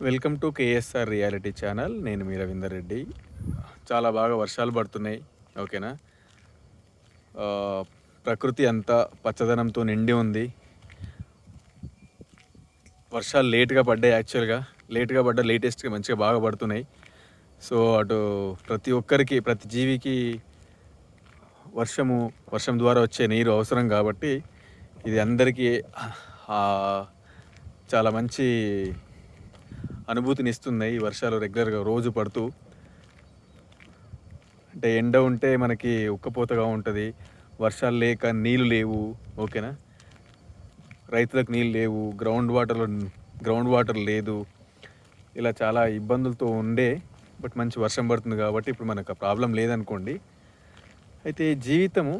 Welcome to KSR reality channel. నేను మీ రవీందర్ రెడ్డి. చాలా బాగా వర్షాలు పడుతున్నాయి. ఓకేనా? ప్రకృతి అంతా పచ్చదనంతో నిండి ఉంది. వర్షాలు లేట్గా పడ్డాయి యాక్చువల్గా. లేట్గా పడ్డ లేటెస్ట్గా మంచిగా బాగా పడుతున్నాయి. సో అటు ప్రతి ఒక్కరికి ప్రతి జీవికి వర్షము వర్షం ద్వారా వచ్చే నీరు అవసరం కాబట్టి ఇది అందరికీ చాలా మంచి అనుభూతిని ఇస్తున్నాయి ఈ వర్షాలు రెగ్యులర్గా రోజు పడుతూ. అంటే ఎండ ఉంటే మనకి ఉక్కపోతగా ఉంటుంది. వర్షాలు లేక నీళ్ళు లేవు. ఓకేనా? రైతులకు నీళ్ళు లేవు. గ్రౌండ్ వాటర్ గ్రౌండ్ వాటర్ లేదు. ఇలా చాలా ఇబ్బందులతో ఉండే బట్ మంచి వర్షం పడుతుంది కాబట్టి ఇప్పుడు మనకు ఆ ప్రాబ్లం లేదనుకోండి. అయితే జీవితము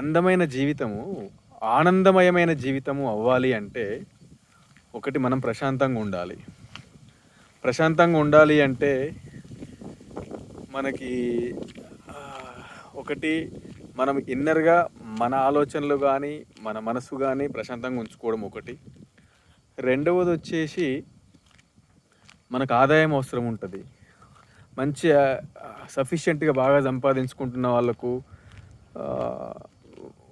అందమైన జీవితము ఆనందమయమైన జీవితము అవ్వాలి అంటే ఒకటి మనం ప్రశాంతంగా ఉండాలి. ప్రశాంతంగా ఉండాలి అంటే మనకి ఒకటి మనం ఇన్నర్గా మన ఆలోచనలు కానీ మన మనసు కానీ ప్రశాంతంగా ఉంచుకోవడం ఒకటి. రెండవది వచ్చేసి మనకు ఆదాయం అవసరం ఉంటుంది. మంచి సఫిషియెంట్గా బాగా సంపాదించుకుంటున్న వాళ్ళకు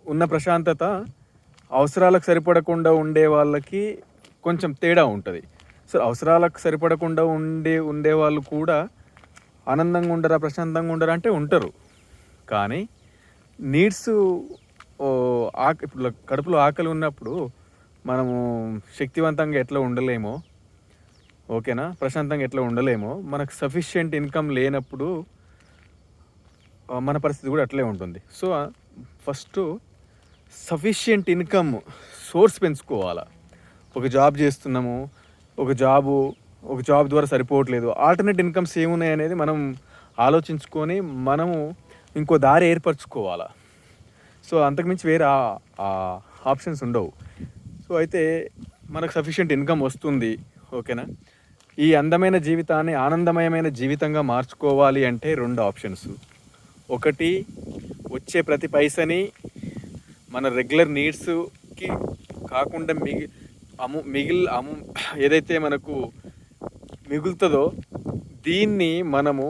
ఉన్న ప్రశాంతత అవసరాలకు సరిపడకుండా ఉండే వాళ్ళకి కొంచెం తేడా ఉంటుంది. సో అవసరాలకు సరిపడకుండా ఉండే ఉండే వాళ్ళు కూడా ఆనందంగా ఉండరా ప్రశాంతంగా ఉండరా అంటే ఉంటారు. కానీ నీడ్స్ ఆక ఇప్పుడు కడుపులో ఆకలి ఉన్నప్పుడు మనము శక్తివంతంగా ఎట్లా ఉండలేమో ఓకేనా? ప్రశాంతంగా ఎట్లా ఉండలేమో మనకు సఫిషియెంట్ ఇన్కమ్ లేనప్పుడు మన పరిస్థితి కూడా అట్లే ఉంటుంది. So first sufficient income source పెంచుకోవాలా. ఒక జాబ్ చేస్తున్నాము ఒక జాబు ఒక జాబ్ ద్వారా సరిపోవట్లేదు. ఆల్టర్నేట్ ఇన్కమ్స్ ఏమున్నాయి అనేది మనం ఆలోచించుకొని మనము ఇంకో దారి ఏర్పరచుకోవాలా. సో అంతకుమించి వేరే ఆప్షన్స్ ఉండవు. సో అయితే మనకు సఫిషియంట్ ఇన్కమ్ వస్తుంది ఓకేనా? ఈ అందమైన జీవితాన్ని ఆనందమయమైన జీవితంగా మార్చుకోవాలి అంటే రెండు ఆప్షన్స్. ఒకటి వచ్చే ప్రతి పైసని మన రెగ్యులర్ నీడ్స్కి కాకుండా మిగి అము మిగిల్ అము ఏదైతే మనకు మిగులుతుందో దీన్ని మనము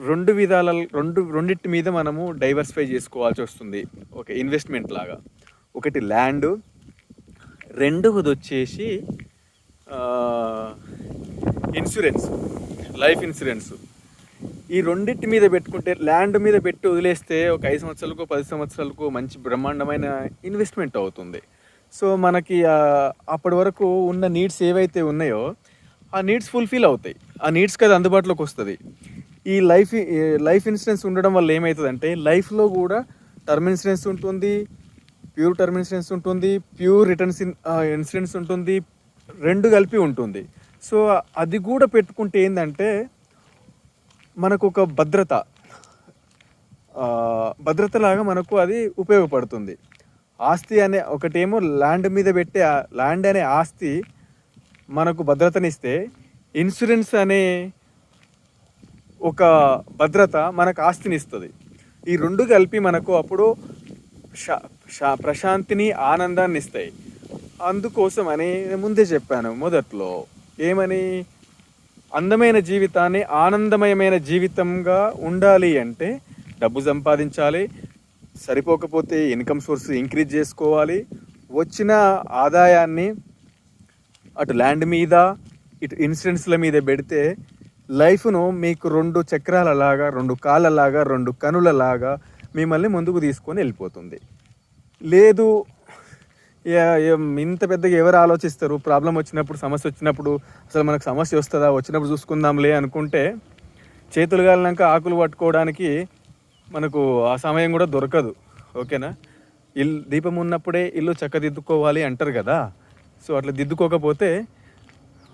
రెండు విధాల రెండు రెండింటి మీద మనము డైవర్సిఫై చేసుకోవాల్సి వస్తుంది. ఒక ఇన్వెస్ట్మెంట్ లాగా. ఒకటి ల్యాండ్ రెండవది వచ్చేసి ఇన్సూరెన్స్ లైఫ్ ఇన్సూరెన్స్ ఈ రెండింటి మీద పెట్టుకుంటే ల్యాండ్ మీద పెట్టి వదిలేస్తే ఒక ఐదు సంవత్సరాలకు పది సంవత్సరాలకు మంచి బ్రహ్మాండమైన ఇన్వెస్ట్మెంట్ అవుతుంది. సో మనకి అప్పటి వరకు ఉన్న నీడ్స్ ఏవైతే ఉన్నాయో ఆ నీడ్స్ ఫుల్ఫిల్ అవుతాయి. ఆ నీడ్స్కి అది అందుబాటులోకి వస్తుంది. ఈ లైఫ్ లైఫ్ ఇన్సూరెన్స్ ఉండడం వల్ల ఏమవుతుందంటే లైఫ్లో కూడా టర్మ్ ఇన్సూరెన్స్ ఉంటుంది ప్యూర్ టర్మ్ ఇన్సూరెన్స్ ఉంటుంది ప్యూర్ రిటర్న్స్ ఇన్సూరెన్స్ ఉంటుంది రెండు కలిపి ఉంటుంది. సో అది కూడా పెట్టుకుంటే ఏంటంటే మనకు ఒక భద్రత భద్రతలాగా మనకు అది ఉపయోగపడుతుంది. ఆస్తి అనే ఒకటేమో ల్యాండ్ మీద పెట్టే ల్యాండ్ అనే ఆస్తి మనకు భద్రతనిస్తే ఇన్సూరెన్స్ అనే ఒక భద్రత మనకు ఆస్తిని ఇస్తుంది ఈ రెండు కలిపి మనకు అప్పుడు ప్రశాంతిని ఆనందాన్ని ఇస్తాయి అందుకోసం అని నేను ముందే చెప్పాను మొదట్లో. ఏమని? అందమైన జీవితాన్ని ఆనందమయమైన జీవితంగా ఉండాలి అంటే డబ్బు సంపాదించాలి సరిపోకపోతే ఇన్కమ్ సోర్స్ ఇంక్రీజ్ చేసుకోవాలి. వచ్చిన ఆదాయాన్ని అటు ల్యాండ్ మీద ఇటు ఇన్సూరెన్స్ల మీద పెడితే లైఫ్ను మీకు రెండు చక్రాలలాగా రెండు కాళ్ళలాగా రెండు కనులలాగా మిమ్మల్ని ముందుకు తీసుకొని వెళ్ళిపోతుంది. లేదు ఇంత పెద్దగా ఎవరు ఆలోచిస్తారు? ప్రాబ్లం వచ్చినప్పుడు సమస్య వచ్చినప్పుడు అసలు మనకు సమస్య వస్తుందా? వచ్చినప్పుడు చూసుకుందాంలే అనుకుంటే చేతులు కాలినాక ఆకులు పట్టుకోవడానికి మనకు ఆ సమయం కూడా దొరకదు. ఓకేనా? ఇల్లు దీపం ఉన్నప్పుడే ఇల్లు చక్కదిద్దుకోవాలి అంటారు కదా. సో అట్లా దిద్దుకోకపోతే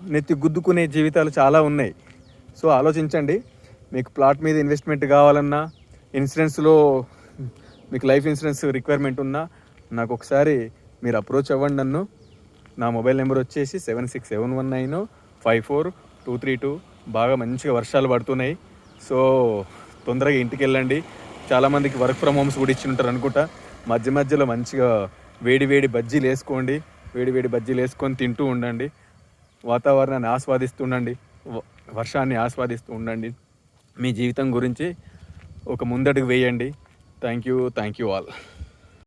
నెత్తి గుద్దుకునే జీవితాలు చాలా ఉన్నాయి. సో ఆలోచించండి. మీకు ప్లాట్ మీద ఇన్వెస్ట్మెంట్ కావాలన్నా ఇన్సూరెన్స్లో మీకు లైఫ్ ఇన్సూరెన్స్ రిక్వైర్మెంట్ ఉన్నా నాకు ఒకసారి మీరు అప్రోచ్ అవ్వండి నన్ను. నా మొబైల్ నెంబర్ వచ్చేసి seven six seven one nine five four two three two. బాగా మంచిగా వర్షాలు పడుతున్నాయి. సో తొందరగా ఇంటికి వెళ్ళండి. చాలామందికి వర్క్ ఫ్రమ్ హోమ్స్ కూడా ఇచ్చి ఉంటారు అనుకుంటా. మధ్య మధ్యలో మంచిగా వేడి వేడి బజ్జీలు వేసుకోండి వేడి వేడి బజ్జీలు వేసుకొని తింటూ ఉండండి. వాతావరణాన్ని ఆస్వాదిస్తూ ఉండండి వ- వర్షాన్ని ఆస్వాదిస్తూ ఉండండి. మీ జీవితం గురించి ఒక ముందడుగు వేయండి. Thank you thank you all